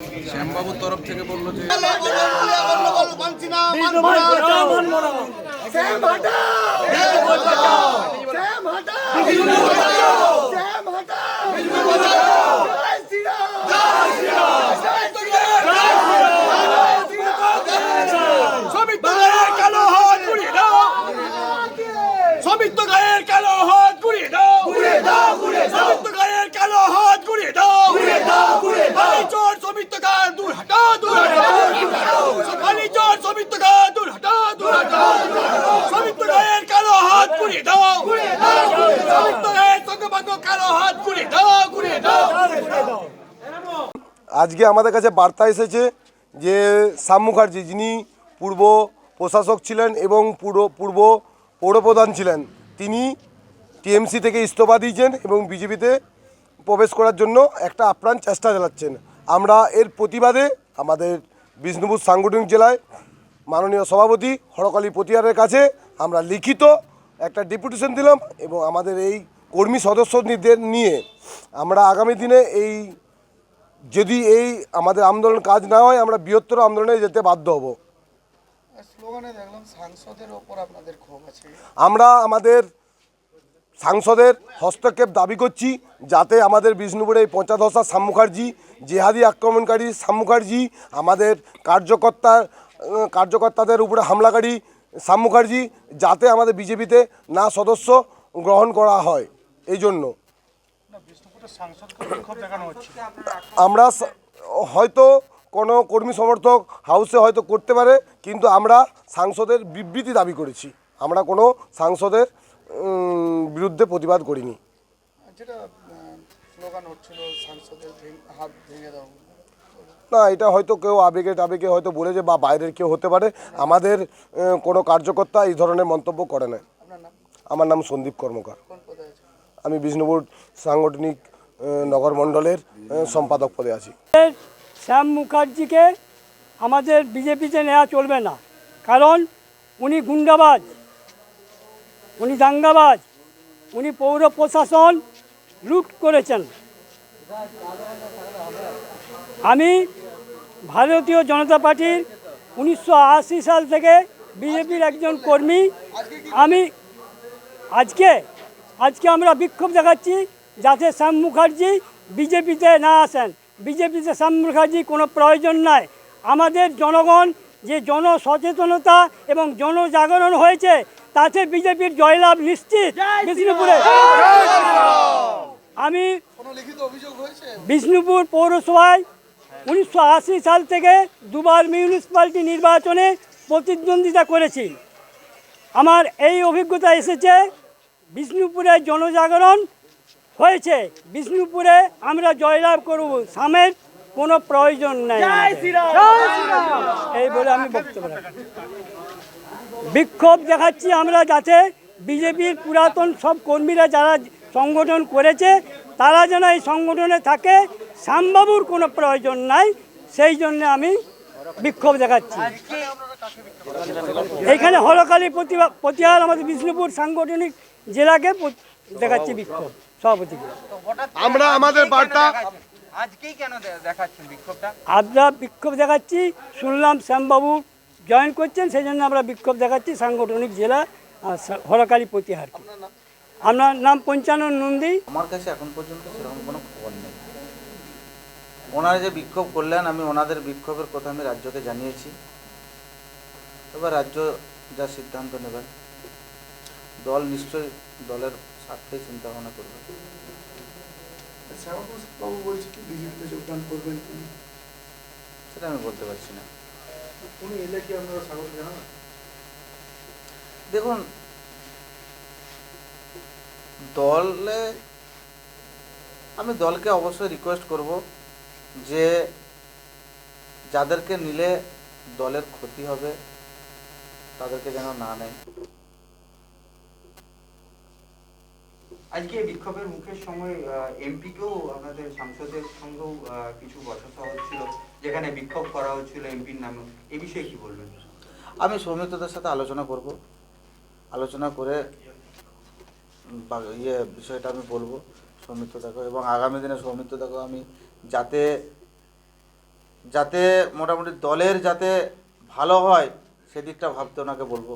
শ্যামবাবুর তরফ থেকে বলল যে সমিত গায়ের কালো হাত ঘুরিয়ে দাও সমিত গায়ের কালো হাত ঘুরিয়ে দাও ঘুরিয়ে দাও ঘুরিয়ে দাও সমিত গায়ের কালো হাত ঘুরিয়ে দাও ঘুরিয়ে দাও ঘুরিয়ে দাও আজকে আমাদের কাছে বার্তা এসেছে যে শ্যাম মুখার্জি, যিনি পূর্ব প্রশাসক ছিলেন এবং পূর্ব পূর্ব পৌরপ্রধান ছিলেন, তিনি টিএমসি থেকে ইস্তফা দিয়েছেন এবং বিজেপিতে প্রবেশ করার জন্য একটা আপ্রাণ চেষ্টা চালাচ্ছেন। আমরা এর প্রতিবাদে আমাদের বিষ্ণুপুর সাংগঠনিক জেলায় মাননীয় সভাপতি হরকালী পতিয়ারের কাছে আমরা লিখিত একটা ডেপুটেশন দিলাম এবং আমাদের এই কর্মী সদস্যদের নিয়ে আমরা আগামী দিনে এই যদি এই আমাদের আন্দোলন কাজ না হয় আমরা বৃহত্তর আন্দোলনে যেতে বাধ্য হব। সাংসদের ওপর আপনাদের ক্ষোভ আমরা আমাদের সাংসদের হস্তক্ষেপ দাবি করছি যাতে আমাদের বিষ্ণুপুরে এই পঞ্চাদশা শ্যাম মুখার্জি জেহাদি আক্রমণকারী শ্যাম মুখার্জি আমাদের কার্যকর্তা কার্যকর্তাদের উপরে হামলাকারী শ্যাম মুখার্জি যাতে আমাদের বিজেপিতে না সদস্য গ্রহণ করা হয়। এই জন্য। আমরা হয়তো কোনো কর্মী সমর্থক হাউসে হয়তো করতে পারে কিন্তু আমরা সাংসদের বিবৃতি দাবি করেছি। আমরা কোনো সাংসদের বিরুদ্ধে প্রতিবাদ করিনি। যেটা স্লোগান হচ্ছিল সাংসদের হাত ভেঙে দাও। না এটা হয়তো কেউ আবেগে টাবেগে হয়তো বলেছে বা বাইরের কেউ হতে পারে। আমাদের কোনো কার্যকর্তা এই ধরনের মন্তব্য করে না আমার নাম সন্দীপ কর্মকার। কোন পদে আছে আমি বিষ্ণুপুর সাংগঠনিক নগর মণ্ডলের সম্পাদক পদে আছি। শ্যাম মুখার্জিকে আমাদের বিজেপিতে নেওয়া চলবে না। কারণ উনি গুন্ডাবাজ। উনি দাঙ্গাবাজ, উনি পৌর প্রশাসন লুট করেছেন। আমি ভারতীয় জনতা পার্টির উনিশশো আশি সাল থেকে বিজেপির একজন কর্মী। আমি আজকে আজকে আমরা বিক্ষোভ দেখাচ্ছি যাতে শ্যাম মুখার্জি বিজেপিতে না আসেন। বিজেপিতে শ্যাম মুখার্জি কোনো প্রয়োজন নাই। আমাদের জনগণ যে জনসচেতনতা এবং জনজাগরণ হয়েছে তাতে বিজেপির জয়লাভ নিশ্চিত বিষ্ণুপুরে আমি কোনো লিখিত অভিযোগ হয়েছে? বিষ্ণুপুর পৌরসভায় উনিশশো আশি সাল থেকে দুবার মিউনিসিপ্যালিটি নির্বাচনে প্রতিদ্বন্দ্বিতা করেছি। আমার এই অভিজ্ঞতা এসেছে বিষ্ণুপুরে জনজাগরণ হয়েছে। বিষ্ণুপুরে আমরা জয়লাভ করব সামের কোনো প্রয়োজন নেই। এই বলে আমি বক্তব্য রাখি। বিক্ষোভ দেখাচ্ছি আমরা যাতে বিজেপির পুরাতন সব কর্মীরা যারা সংগঠন করেছে তারা যেন এই সংগঠনে থাকে। শ্যামবাবুর কোনো প্রয়োজন নাই সেই জন্য আমি বিক্ষোভ দেখাচ্ছি। এইখানে হলকালী প্রতিভা প্রতিহার আমাদের বিষ্ণুপুর সাংগঠনিক জেলাকে দেখাচ্ছি বিক্ষোভ সভাপতিকে আমরা আমাদের বার্তা আজকেই কেন দেখাচ্ছেন বিক্ষোভটা? আমরা বিক্ষোভ দেখাচ্ছি শুনলাম শ্যামবাবু জয়েন করছেন সেই জন্য আমরা বিক্ষোভ দেখাচ্ছি সাংগঠনিক জেলা হরকালী প্রতিহারকে। আপনার নাম পঞ্চানন নন্দী। আমার কাছে এখন পর্যন্ত সেরকম কোনো খবর নেই। ওনারা যে বিক্ষোভ করলেন আমি ওনাদের বিক্ষোভের কথা আমি রাজ্যকে জানিয়েছি। এবার রাজ্য যা সিদ্ধান্ত নেবেন দল নিশ্চয়ই দলের স্বার্থে চিন্তা ভাবনা করবে সেটা আমি বলতে পারছি না। দেখুন, দলে, আমি দলকে অবশ্যই রিকোয়েস্ট করব যে যাদেরকে নিলে দলের ক্ষতি হবে, তাদেরকে যেন না নেয়। আজকে বিক্ষোভের মুখের সময় এমপিকেও আপনাদের সাংসদের সঙ্গেও কিছু বসা হচ্ছিল, যেখানে বিক্ষোভ করা হচ্ছিল এমপির নামে। এ বিষয়ে কি বলবেন? আমি সৌমিত্রদের সাথে আলোচনা করব। আলোচনা করে ইয়ে বিষয়টা আমি বলব সৌমিত্রদাকে এবং আগামী দিনে সৌমিত্র সৌমিত্রদাকে আমি যাতে যাতে মোটামুটি দলের যাতে ভালো হয়, সেদিকটা ভাবতে ওনাকে বলব।